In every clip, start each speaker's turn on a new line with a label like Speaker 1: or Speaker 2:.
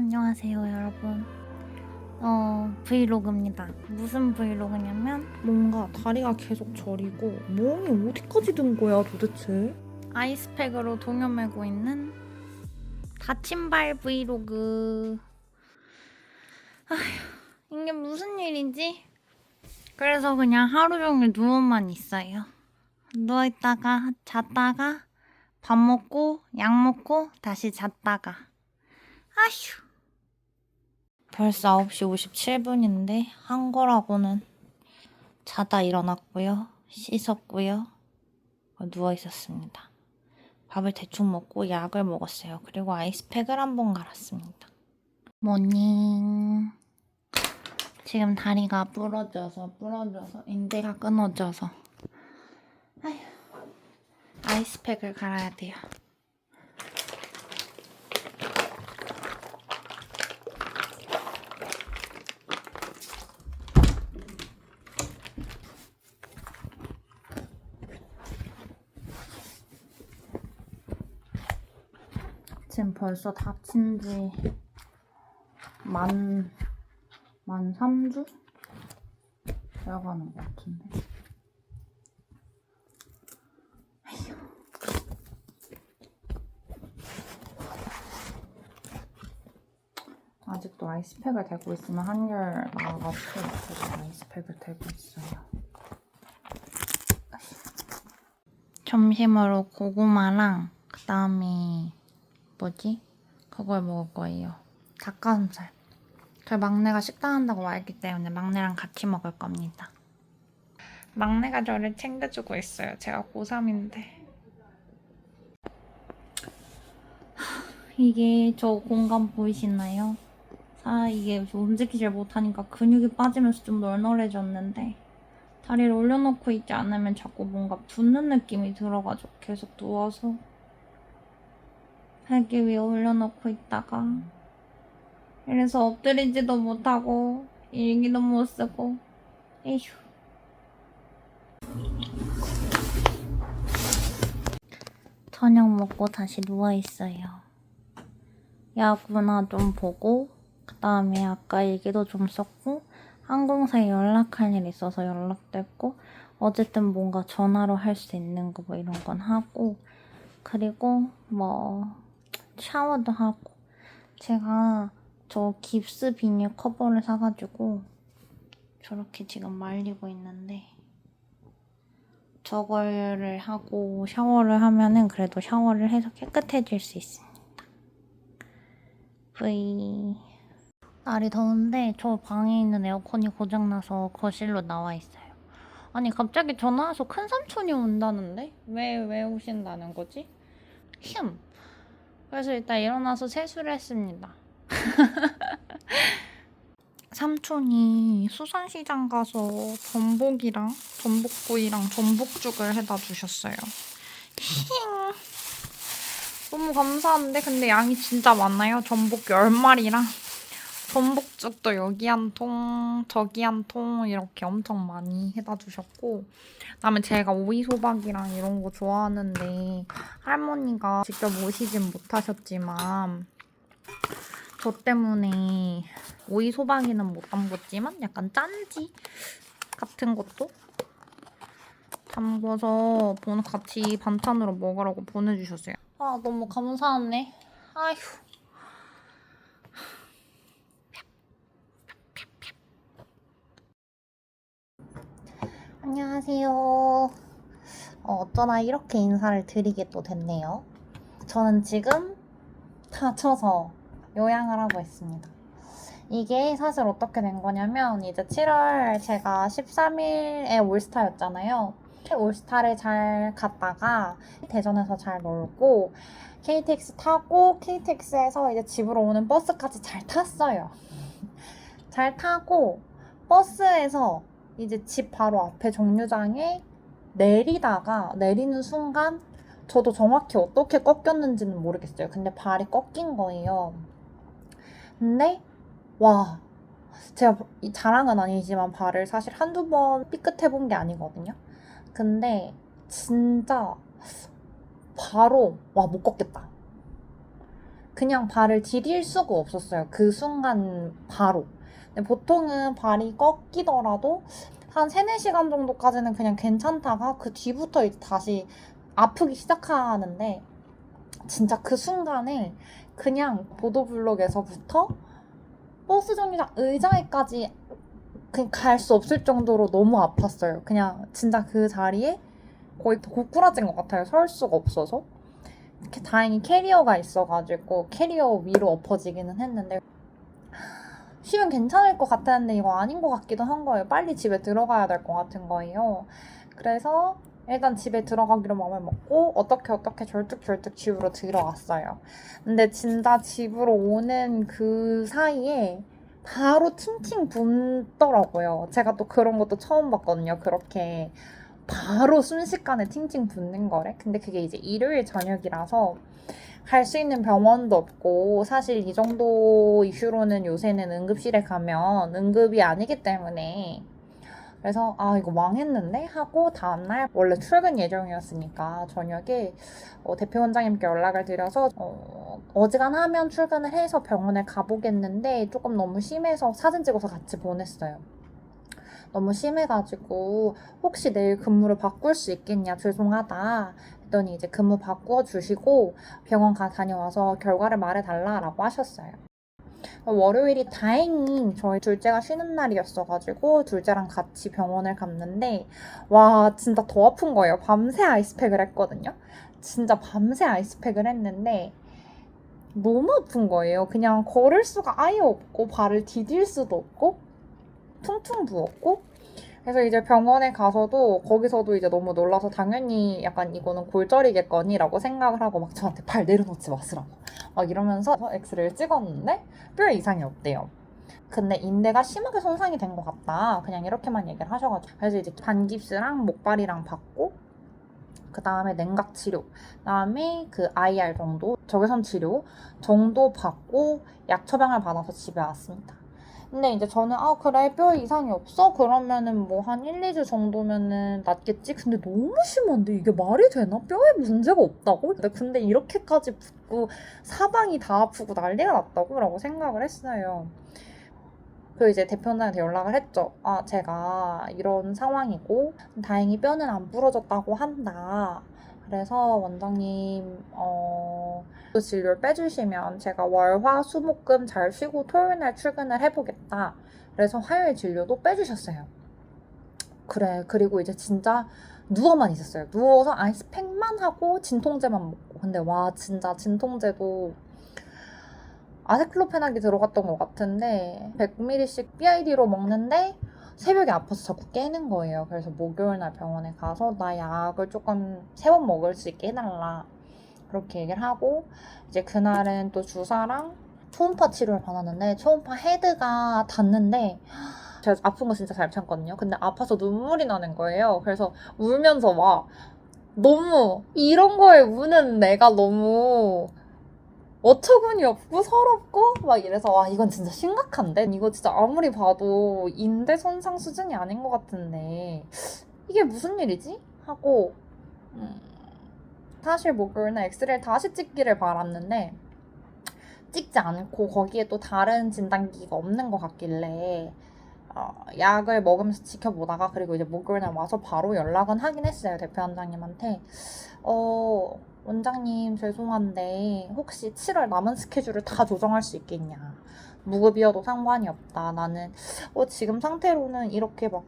Speaker 1: 안녕하세요, 여러분. 어, 브이로그입니다. 무슨 브이로그냐면
Speaker 2: 뭔가 다리가 계속 저리고 몸이 어디까지 든 거야 도대체?
Speaker 1: 아이스팩으로 동요매고 있는 다친 발 브이로그. 아휴, 이게 무슨 일이지? 그래서 그냥 하루 종일 누워만 있어요. 누워있다가 잤다가 밥 먹고 약 먹고 다시 잤다가 아휴. 벌써 9시 57분인데 한 거라고는 자다 일어났고요. 씻었고요. 누워 있었습니다. 밥을 대충 먹고 약을 먹었어요. 그리고 아이스팩을 한 번 갈았습니다. 모닝. 지금 다리가 부러져서 부러져서 인대가 끊어져서 아휴. 아이스팩을 갈아야 돼요. 지금 벌써 다친 지 만, 만 3주? 되어가는 것 같은데. 아직도 아이스팩을 대고 있으면 한결 나아가지고 아이스팩을 대고 있어요. 점심으로 고구마랑 그 다음에 뭐지? 그걸 먹을 거예요. 닭가슴살. 저 막내가 식당 한다고 말했기 때문에 막내랑 같이 먹을 겁니다. 막내가 저를 챙겨주고 있어요. 제가 고3인데. 이게 저 공간 보이시나요? 아, 이게 저 움직이질 못하니까 근육이 빠지면서 좀 널널해졌는데 다리를 올려놓고 있지 않으면 자꾸 뭔가 붓는 느낌이 들어가지고 계속 누워서 베개 위에 올려놓고 있다가 이래서 엎드리지도 못하고 일기도 못 쓰고 에휴. 저녁 먹고 다시 누워있어요. 야구나 좀 보고 그 다음에 아까 일기도 좀 썼고 항공사에 연락할 일 있어서 연락됐고 어쨌든 뭔가 전화로 할 수 있는 거 뭐 이런 건 하고 그리고 뭐 샤워도 하고 제가 저 깁스 비닐 커버를 사가지고 저렇게 지금 말리고 있는데 저거를 하고 샤워를 하면은 그래도 샤워를 해서 깨끗해질 수 있습니다. V 날이 더운데 저 방에 있는 에어컨이 고장나서 거실로 나와 있어요. 아니 갑자기 전화 와서 큰 삼촌이 온다는데 왜 왜 오신다는 거지? 흠. 그래서 일단 일어나서 세수를 했습니다. 삼촌이 수산시장 가서 전복이랑 전복구이랑 전복죽을 해다 주셨어요. 힝. 너무 감사한데 근데 양이 진짜 많아요. 전복 10마리랑 전복죽도 여기 한 통, 저기 한 통 이렇게 엄청 많이 해다 주셨고 그다음에 제가 오이소박이랑 이런 거 좋아하는데 할머니가 직접 오시진 못하셨지만 저 때문에 오이소박이는 못 담궜지만 약간 짠지 같은 것도 담궈서 같이 반찬으로 먹으라고 보내주셨어요. 아 너무 감사하네. 아휴. 안녕하세요. 어, 어쩌나 이렇게 인사를 드리게 또 됐네요. 저는 지금 다쳐서 요양을 하고 있습니다. 이게 사실 어떻게 된 거냐면 이제 7월 제가 13일에 올스타였잖아요. 올스타를 잘 갔다가 대전에서 잘 놀고 KTX 타고 KTX에서 이제 집으로 오는 버스까지 잘 탔어요. 잘 타고 버스에서 이제 집 바로 앞에 정류장에 내리다가 내리는 순간 저도 정확히 어떻게 꺾였는지는 모르겠어요. 근데 발이 꺾인 거예요. 근데 와 제가 이 자랑은 아니지만 발을 사실 한두 번 삐끗해 본 게 아니거든요. 근데 진짜 바로 와 못 걷겠다. 그냥 발을 디딜 수가 없었어요. 그 순간 바로. 보통은 발이 꺾이더라도 한 3, 4시간 정도까지는 그냥 괜찮다가 그 뒤부터 이제 다시 아프기 시작하는데 진짜 그 순간에 그냥 보도블록에서부터 버스 정류장 의자에까지 그냥 갈 수 없을 정도로 너무 아팠어요. 그냥 진짜 그 자리에 거의 고꾸라진 것 같아요. 설 수가 없어서. 다행히 캐리어가 있어가지고 캐리어 위로 엎어지기는 했는데 쉬면 괜찮을 것 같았는데 이거 아닌 것 같기도 한 거예요. 빨리 집에 들어가야 될 것 같은 거예요. 그래서 일단 집에 들어가기로 마음을 먹고 어떻게 어떻게 절뚝절뚝 집으로 들어갔어요. 근데 진짜 집으로 오는 그 사이에 바로 팅팅 붓더라고요. 제가 또 그런 것도 처음 봤거든요. 그렇게 바로 순식간에 팅팅 붓는 거래. 근데 그게 이제 일요일 저녁이라서 갈 수 있는 병원도 없고 사실 이 정도 이슈로는 요새는 응급실에 가면 응급이 아니기 때문에 그래서 아 이거 망했는데? 하고 다음날 원래 출근 예정이었으니까 저녁에 어, 대표 원장님께 연락을 드려서 어, 어지간하면 출근을 해서 병원에 가보겠는데 조금 너무 심해서 사진 찍어서 같이 보냈어요. 너무 심해가지고 혹시 내일 근무를 바꿀 수 있겠냐? 죄송하다 했더니 이제 근무 바꾸어 주시고 병원 가 다녀와서 결과를 말해달라라고 하셨어요. 월요일이 다행히 저희 둘째가 쉬는 날이었어가지고 둘째랑 같이 병원을 갔는데 와 진짜 더 아픈 거예요. 밤새 아이스팩을 했거든요. 진짜 밤새 아이스팩을 했는데 너무 아픈 거예요. 그냥 걸을 수가 아예 없고 발을 디딜 수도 없고 퉁퉁 부었고 그래서 이제 병원에 가서도 거기서도 이제 너무 놀라서 당연히 약간 이거는 골절이겠거니라고 생각을 하고 막 저한테 발 내려놓지 마시라고 막 이러면서 엑스레이를 찍었는데 뼈에 이상이 없대요. 근데 인대가 심하게 손상이 된 것 같다. 그냥 이렇게만 얘기를 하셔가지고 그래서 이제 반깁스랑 목발이랑 받고 그 다음에 냉각 치료, 그 다음에 그 IR 정도 적외선 치료 정도 받고 약 처방을 받아서 집에 왔습니다. 근데 이제 저는 아 그래 뼈에 이상이 없어? 그러면은 뭐 한 1, 2주 정도면은 낫겠지? 근데 너무 심한데? 이게 말이 되나? 뼈에 문제가 없다고? 근데, 이렇게까지 붓고 사방이 다 아프고 난리가 났다고 라고 생각을 했어요. 그 이제 대표님한테 연락을 했죠. 아 제가 이런 상황이고 다행히 뼈는 안 부러졌다고 한다 그래서 원장님 어 진료를 빼주시면 제가 월, 화, 수, 목, 금 잘 쉬고 토요일 날 출근을 해보겠다. 그래서 화요일 진료도 빼주셨어요. 그래 그리고 이제 진짜 누워만 있었어요. 누워서 아이스팩만 하고 진통제만 먹고. 근데 와 진짜 진통제도 아세클로페낙이 들어갔던 것 같은데 100ml씩 BID로 먹는데 새벽에 아파서 자꾸 깨는 거예요. 그래서 목요일 날 병원에 가서 나 약을 조금 세 번 먹을 수 있게 해달라. 그렇게 얘기를 하고 이제 그날은 또 주사랑 초음파 치료를 받았는데 초음파 헤드가 닿는데 제가 아픈 거 진짜 잘 참거든요. 근데 아파서 눈물이 나는 거예요. 그래서 울면서 막 너무 이런 거에 우는 내가 너무 어처구니 없고 서럽고 막 이래서 와 이건 진짜 심각한데? 이거 진짜 아무리 봐도 인대 손상 수준이 아닌 것 같은데 이게 무슨 일이지? 하고 음, 사실 목요일날 엑스레이를 다시 찍기를 바랐는데 찍지 않고 거기에 또 다른 진단기가 없는 것 같길래 어, 약을 먹으면서 지켜보다가 그리고 이제 목요일날 와서 바로 연락은 하긴 했어요 대표 원장님한테. 어 원장님 죄송한데 혹시 7월 남은 스케줄을 다 조정할 수 있겠냐? 무급이어도 상관이 없다. 나는 어, 지금 상태로는 이렇게 막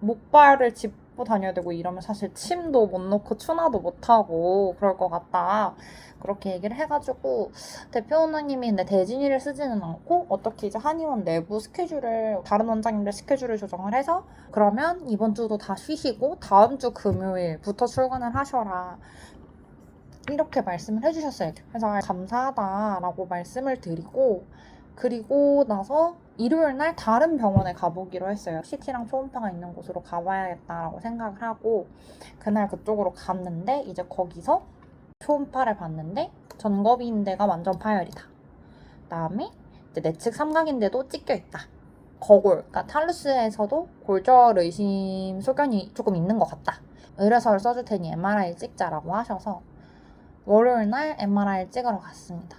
Speaker 1: 목발을 짚고 다녀야 되고 이러면 사실 침도 못 넣고 추나도 못 하고 그럴 것 같다. 그렇게 얘기를 해가지고 대표 원장님이 근데 대진이를 쓰지는 않고 어떻게 이제 한의원 내부 스케줄을 다른 원장님들 스케줄을 조정을 해서 그러면 이번 주도 다 쉬시고 다음 주 금요일부터 출근을 하셔라 이렇게 말씀을 해주셨어요. 그래서 아, 감사하다라고 말씀을 드리고 그리고 나서 일요일 날 다른 병원에 가보기로 했어요. CT랑 초음파가 있는 곳으로 가봐야겠다라고 생각을 하고 그날 그쪽으로 갔는데 이제 거기서 초음파를 봤는데 전거비인대가 완전 파열이다. 그다음에 이제 내측 삼각인대도 찢겨 있다. 거골, 그러니까 탈루스에서도 골절 의심 소견이 조금 있는 것 같다. 의뢰서를 써줄 테니 MRI 찍자라고 하셔서 월요일 날 MRI를 찍으러 갔습니다.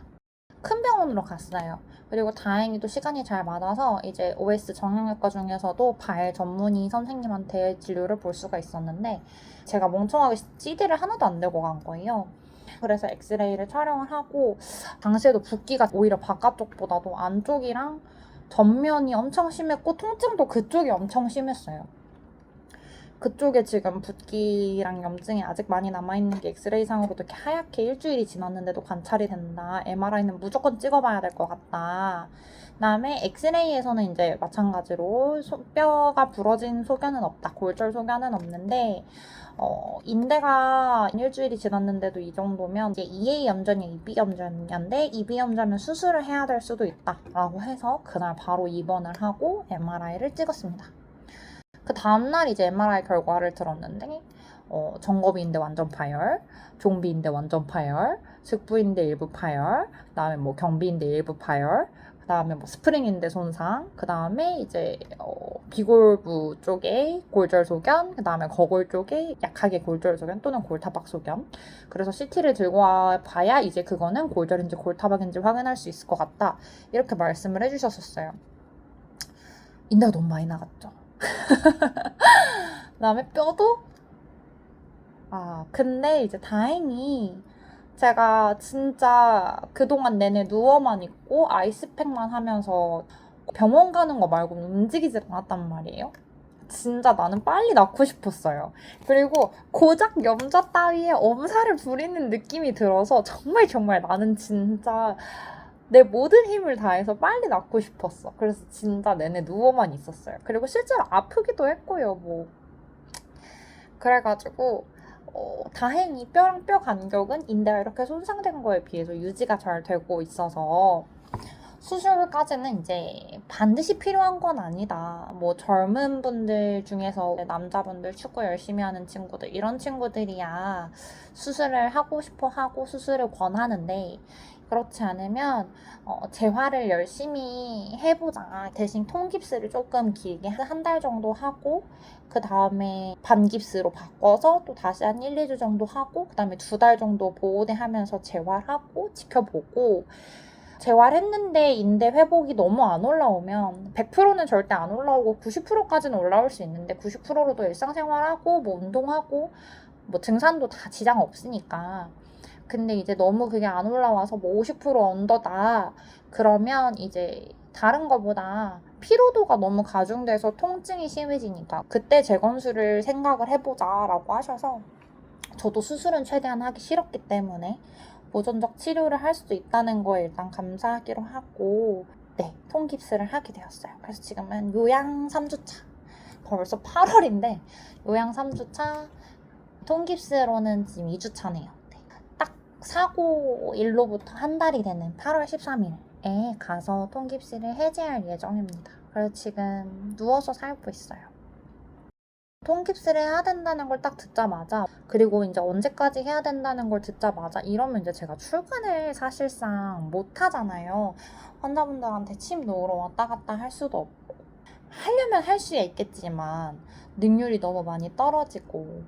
Speaker 1: 큰 병원으로 갔어요. 그리고 다행히도 시간이 잘 맞아서 이제 OS 정형외과 중에서도 발 전문의 선생님한테 진료를 볼 수가 있었는데 제가 멍청하게 CD를 하나도 안 들고 간 거예요. 그래서 엑스레이를 촬영을 하고 당시에도 붓기가 오히려 바깥쪽보다도 안쪽이랑 전면이 엄청 심했고 통증도 그쪽이 엄청 심했어요. 그쪽에 지금 붓기랑 염증이 아직 많이 남아있는 게 엑스레이상으로도 이렇게 하얗게 일주일이 지났는데도 관찰이 된다. MRI는 무조건 찍어봐야 될 것 같다. 그다음에 엑스레이에서는 이제 마찬가지로 소- 뼈가 부러진 소견은 없다. 골절 소견은 없는데 어, 인대가 일주일이 지났는데도 이 정도면 이제 EA 염전이 EB 염전인데 EB 염전은 수술을 해야 될 수도 있다라고 해서 그날 바로 입원을 하고 MRI를 찍었습니다. 그 다음날 이제 MRI 결과를 들었는데 어, 정거비인데 완전 파열, 종비인데 완전 파열, 측부인데 일부 파열, 그다음에 뭐 경비인데 일부 파열, 그다음에 뭐 스프링인데 손상, 그다음에 이제 어, 비골부 쪽에 골절 소견, 그다음에 거골 쪽에 약하게 골절 소견 또는 골타박 소견. 그래서 CT를 들고 와 봐야 이제 그거는 골절인지 골타박인지 확인할 수 있을 것 같다. 이렇게 말씀을 해주셨었어요. 인대가 너무 많이 나갔죠. 그다음에 뼈도 아 근데 이제 다행히 제가 진짜 그동안 내내 누워만 있고 아이스팩만 하면서 병원 가는 거 말고 움직이질 않았단 말이에요. 진짜 나는 빨리 낳고 싶었어요. 그리고 고작 염좌 따위에 엄살을 부리는 느낌이 들어서 정말 정말 나는 진짜 내 모든 힘을 다해서 빨리 낳고 싶었어. 그래서 진짜 내내 누워만 있었어요. 그리고 실제로 아프기도 했고요, 뭐. 그래가지고, 어, 다행히 뼈랑 뼈 간격은 인대가 이렇게 손상된 거에 비해서 유지가 잘 되고 있어서 수술까지는 이제 반드시 필요한 건 아니다. 뭐 젊은 분들 중에서 남자분들 축구 열심히 하는 친구들 이런 친구들이야 수술을 하고 싶어 하고 수술을 권하는데 그렇지 않으면 어, 재활을 열심히 해보자. 대신 통깁스를 조금 길게 한 달 정도 하고 그 다음에 반깁스로 바꿔서 또 다시 한 1, 2주 정도 하고 그 다음에 두 달 정도 보호대 하면서 재활하고 지켜보고 재활했는데 인대 회복이 너무 안 올라오면 100%는 절대 안 올라오고 90%까지는 올라올 수 있는데 90%로도 일상생활하고 뭐 운동하고 뭐 등산도 다 지장 없으니까 근데 이제 너무 그게 안 올라와서 뭐 50% 언더다 그러면 이제 다른 거보다 피로도가 너무 가중돼서 통증이 심해지니까 그때 재건수를 생각을 해보자라고 하셔서 저도 수술은 최대한 하기 싫었기 때문에 보존적 치료를 할 수도 있다는 거에 일단 감사하기로 하고 네 통깁스를 하게 되었어요. 그래서 지금은 요양 3주차 벌써 8월인데 요양 3주차 통깁스로는 지금 2주차네요. 딱 사고 일로부터 한 달이 되는 8월 13일에 가서 통깁스를 해제할 예정입니다. 그래서 지금 누워서 살고 있어요. 통깁스를 해야 된다는 걸 딱 듣자마자 그리고 이제 언제까지 해야 된다는 걸 듣자마자 이러면 이제 제가 출근을 사실상 못 하잖아요. 환자분들한테 침 놓으러 왔다 갔다 할 수도 없고 하려면 할 수 있겠지만 능률이 너무 많이 떨어지고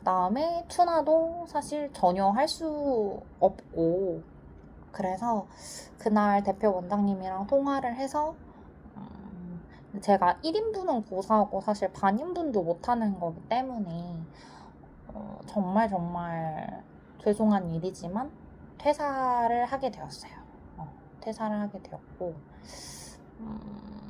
Speaker 1: 그 다음에 투나도 사실 전혀 할 수 없고 그래서 그날 대표 원장님이랑 통화를 해서 음, 제가 1인분은 고사하고 사실 반인분도 못하는 거기 때문에 어, 정말 정말 죄송한 일이지만 퇴사를 하게 되었어요. 어, 퇴사를 하게 되었고 음,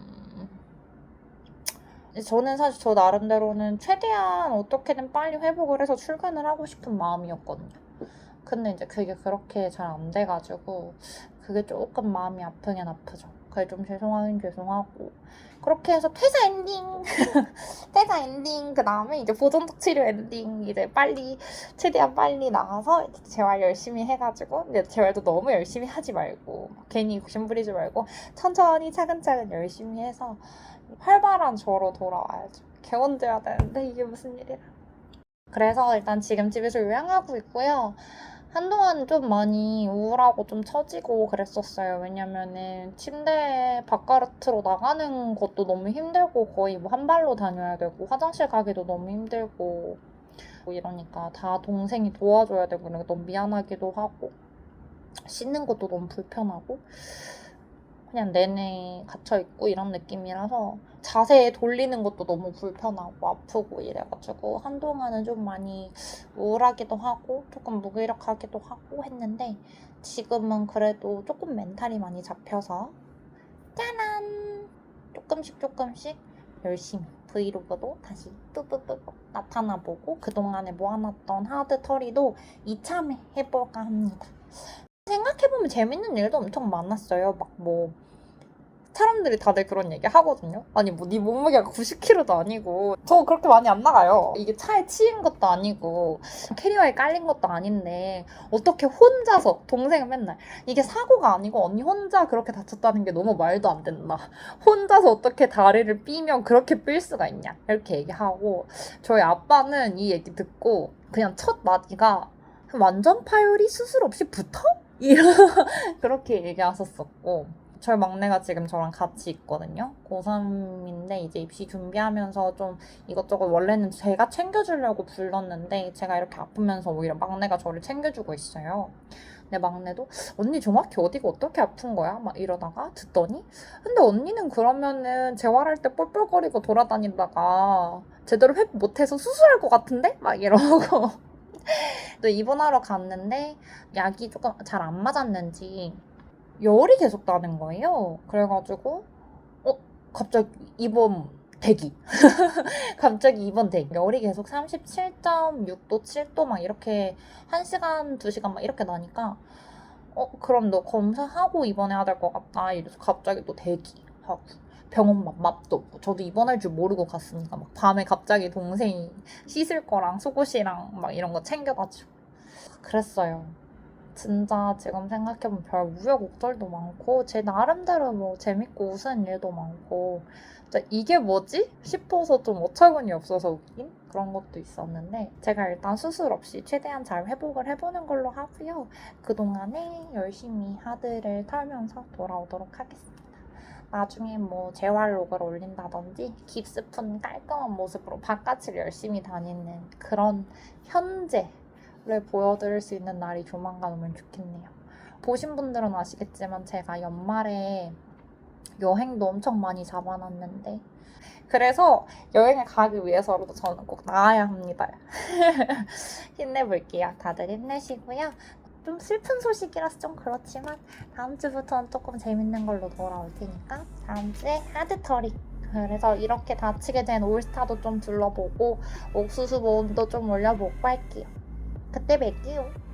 Speaker 1: 저는 사실 저 나름대로는 최대한 어떻게든 빨리 회복을 해서 출근을 하고 싶은 마음이었거든요. 근데 이제 그게 그렇게 잘 안 돼가지고 그게 조금 마음이 아프긴 아프죠. 그게 좀 죄송하긴 죄송하고 그렇게 해서 퇴사 엔딩 퇴사 엔딩 그 다음에 이제 보존적 치료 엔딩 이제 빨리 최대한 빨리 이제 재활 열심히 해가지고 근데 재활도 너무 열심히 하지 말고 괜히 욕심 부리지 말고 천천히 차근차근 열심히 해서 활발한 저로 돌아와야죠. 개원돼야 되는데 이게 무슨 일이야. 그래서 일단 지금 집에서 요양하고 있고요. 한동안 좀 많이 우울하고 좀 처지고 그랬었어요. 왜냐면은 침대 바깥으로 나가는 것도 너무 힘들고 거의 뭐 한 발로 다녀야 되고 화장실 가기도 너무 힘들고 뭐 이러니까 다 동생이 도와줘야 되고 그러니까 너무 미안하기도 하고 씻는 것도 너무 불편하고 그냥 내내 갇혀있고 이런 느낌이라서 자세 돌리는 것도 너무 불편하고 아프고 이래가지고 한동안은 좀 많이 우울하기도 하고 조금 무기력하기도 하고 했는데 지금은 그래도 조금 멘탈이 많이 잡혀서 짜란 조금씩 조금씩 열심히 브이로그도 다시 뚜뚜뚜 나타나보고 그동안에 모아놨던 하드 터리도 이참에 해볼까 합니다. 생각해보면 재밌는 일도 엄청 많았어요. 막 뭐 사람들이 다들 그런 얘기 하거든요. 아니 뭐 네 몸무게가 90kg도 아니고 저 그렇게 많이 안 나가요. 이게 차에 치인 것도 아니고 캐리어에 깔린 것도 아닌데 어떻게 혼자서 동생은 맨날 이게 사고가 아니고 언니 혼자 그렇게 다쳤다는 게 너무 말도 안 된다. 혼자서 어떻게 다리를 삐면 그렇게 삘 수가 있냐 이렇게 얘기하고 저희 아빠는 이 얘기 듣고 그냥 첫 마디가 완전 파열이 수술 없이 붙어? 이런 그렇게 얘기하셨었고 저희 막내가 지금 저랑 같이 있거든요. 고3인데 이제 입시 준비하면서 좀 이것저것 원래는 제가 챙겨주려고 불렀는데 제가 이렇게 아프면서 오히려 막내가 저를 챙겨주고 있어요. 근데 막내도 언니 정확히 어디가 어떻게 아픈 거야? 막 이러다가 듣더니 근데 언니는 그러면은 재활할 때 뻘뻘거리고 돌아다니다가 제대로 회복 못해서 수술할 것 같은데? 막 이러고 또 입원하러 갔는데 약이 조금 잘 안 맞았는지 열이 계속 나는 거예요. 그래가지고 어 갑자기 입원 대기. 갑자기 입원 대기. 열이 계속 37.6도, 7도 막 이렇게 1시간, 2시간 막 이렇게 나니까 어 그럼 너 검사하고 입원해야 될 것 같다. 이래서 갑자기 또 대기 하고 병원만 맘도 없고 저도 입원할 줄 모르고 갔으니까 막 밤에 갑자기 동생이 씻을 거랑 속옷이랑 막 이런 거 챙겨가지고 그랬어요. 진짜 지금 생각해보면 별 우여곡절도 많고 제 나름대로 뭐 재밌고 웃은 일도 많고 이게 뭐지? 싶어서 좀 어처구니 없어서 웃긴 그런 것도 있었는데 제가 일단 수술 없이 최대한 잘 회복을 해보는 걸로 하고요. 그동안에 열심히 하드를 털면서 돌아오도록 하겠습니다. 나중에 뭐 재활 로그를 올린다든지 깁스푼 깔끔한 모습으로 바깥을 열심히 다니는 그런 현재를 보여드릴 수 있는 날이 조만간 오면 좋겠네요. 보신 분들은 아시겠지만 제가 연말에 여행도 엄청 많이 잡아놨는데 그래서 여행을 가기 위해서라도 저는 꼭 나가야 합니다. 힘내볼게요. 다들 힘내시고요. 좀 슬픈 소식이라서 좀 그렇지만 다음 주부터는 조금 재밌는 걸로 돌아올 테니까 다음 주에 하드터리 그래서 이렇게 다치게 된 올스타도 좀 둘러보고 옥수수 모음도 좀 올려보고 할게요. 그때 뵐게요.